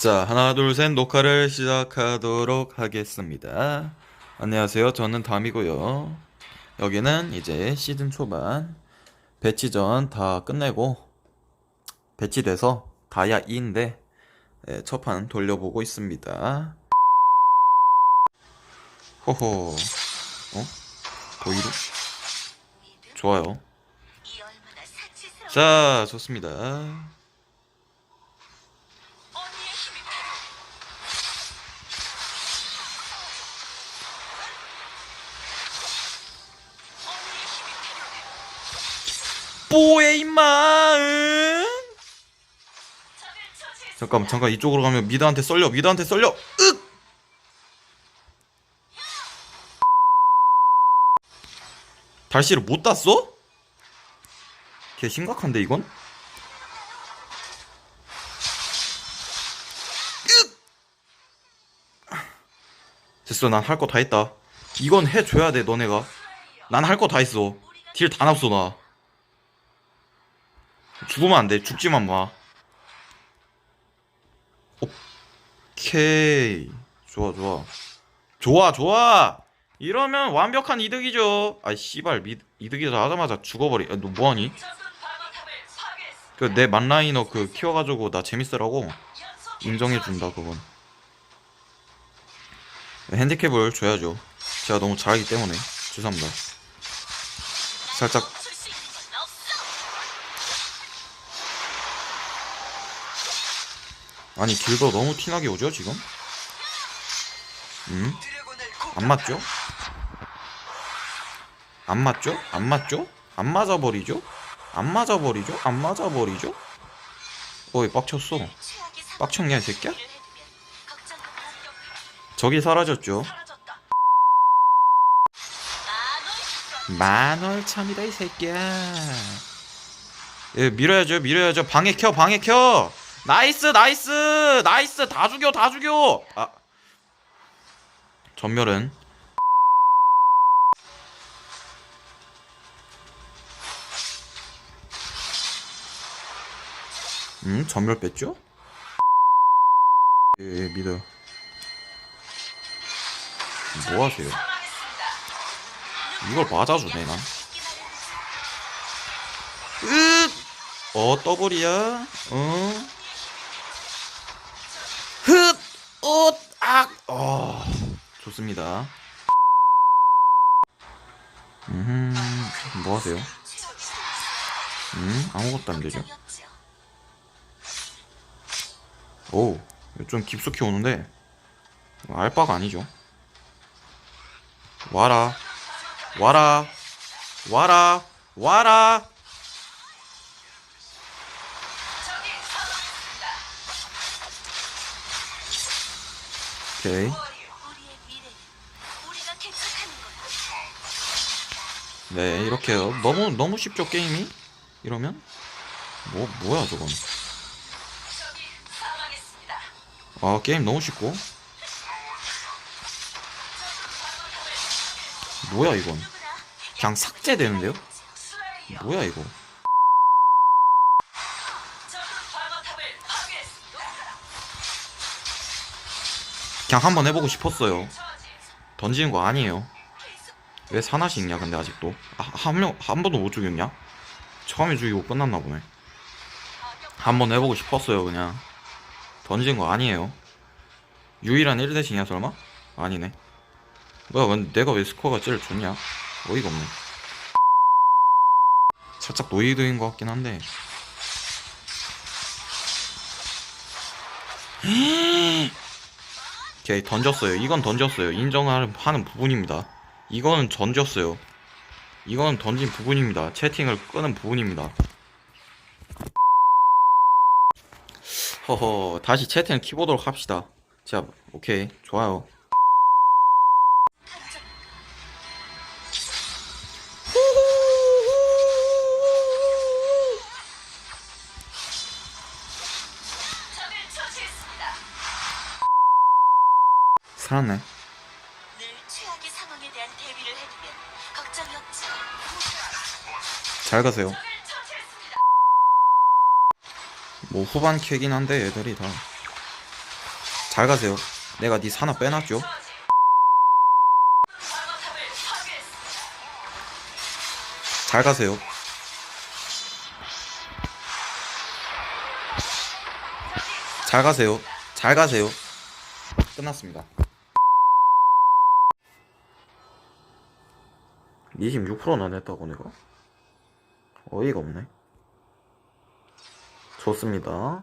자, 하나, 둘, 셋, 녹화를 시작하도록 하겠습니다. 안녕하세요. 저는 담이고요. 여기는 이제 시즌 초반 배치전 다 끝내고 배치돼서 다야 2인데 예, 첫판 돌려보고 있습니다. 호호. 어? 보이루? 좋아요. 자, 좋습니다. 뽀에 임마 응? 잠깐 잠깐 이쪽으로 가면 미드한테 썰려 미드한테 썰려 윽 달시를 못 땄어? 개 심각한데 이건? 윽! 됐어 난 할 거 다 했다 이건 해줘야 돼 너네가 난 할 거 다 했어 딜 다 납어 나 죽으면 안 돼. 죽지만 마. 오케이. 좋아, 좋아. 좋아, 좋아. 이러면 완벽한 이득이죠. 아이 씨발 미, 이득이다 하자마자 죽어버리. 야, 너 뭐하니? 그 내 만라이너 그 키워가지고 나 재밌으라고 인정해준다 그건. 핸디캡을 줘야죠. 제가 너무 잘하기 때문에 죄송합니다. 살짝 아니 딜도 너무 티나게 오죠 지금? 음? 안 맞죠? 안 맞죠? 안 맞죠? 안 맞아버리죠? 안 맞아버리죠? 안 맞아버리죠? 어이 빡쳤어 빡쳤냐 이 새끼야? 저기 사라졌죠 만월 참이다 이 새끼야 예 밀어야죠 밀어야죠 방에 켜 방에 켜 나이스 나이스 나이스. 다 죽여 다 죽여. 아. 전멸은? 음 전멸 뺐죠? 예, 예 믿어 뭐 하세요? 이걸 맞아주네 난. 으! 어 더블이야? 어 좋습니다. 음, 뭐 하세요? 음, 아무것도 안 되죠. 오, 좀 깊숙이 오는데, 알바가 아니죠. 와라, 와라, 와라, 와라! 오케이. 네, 이렇게요. 너무 너무 쉽죠 게임이? 이러면 뭐 뭐야 저건? 아 게임 너무 쉽고. 뭐야 이건? 그냥 삭제되는데요? 뭐야 이거? 그냥 한번 해보고 싶었어요. 던지는 거 아니에요. 왜 사나시 있냐 근데 아직도 아, 한명 한 번도 못 죽였냐? 처음에 죽이고 끝났나 보네. 한번 해보고 싶었어요 그냥. 던진 거 아니에요. 유일한 1대신이야 설마? 아니네. 뭐야 내가 왜 스코어가 제일 좋냐? 어이가 없네. 살짝 노이드인 것 같긴 한데. 오케이 던졌어요. 이건 던졌어요. 인정하는 하는 부분입니다. 이거는 던졌어요. 이건 던진 부분입니다. 채팅을 끄는 부분입니다. 허허 다시 채팅을 키보드로 합시다. 자 오케이 좋아요. 살았네. 잘 가세요. 뭐 후반 캐긴 한데 애들이 다 잘 가세요. 내가 네 사나 빼놨죠? 잘 가세요. 잘 가세요. 잘 가세요. 끝났습니다. 26%나 냈다고 내가? 어이가 없네. 좋습니다.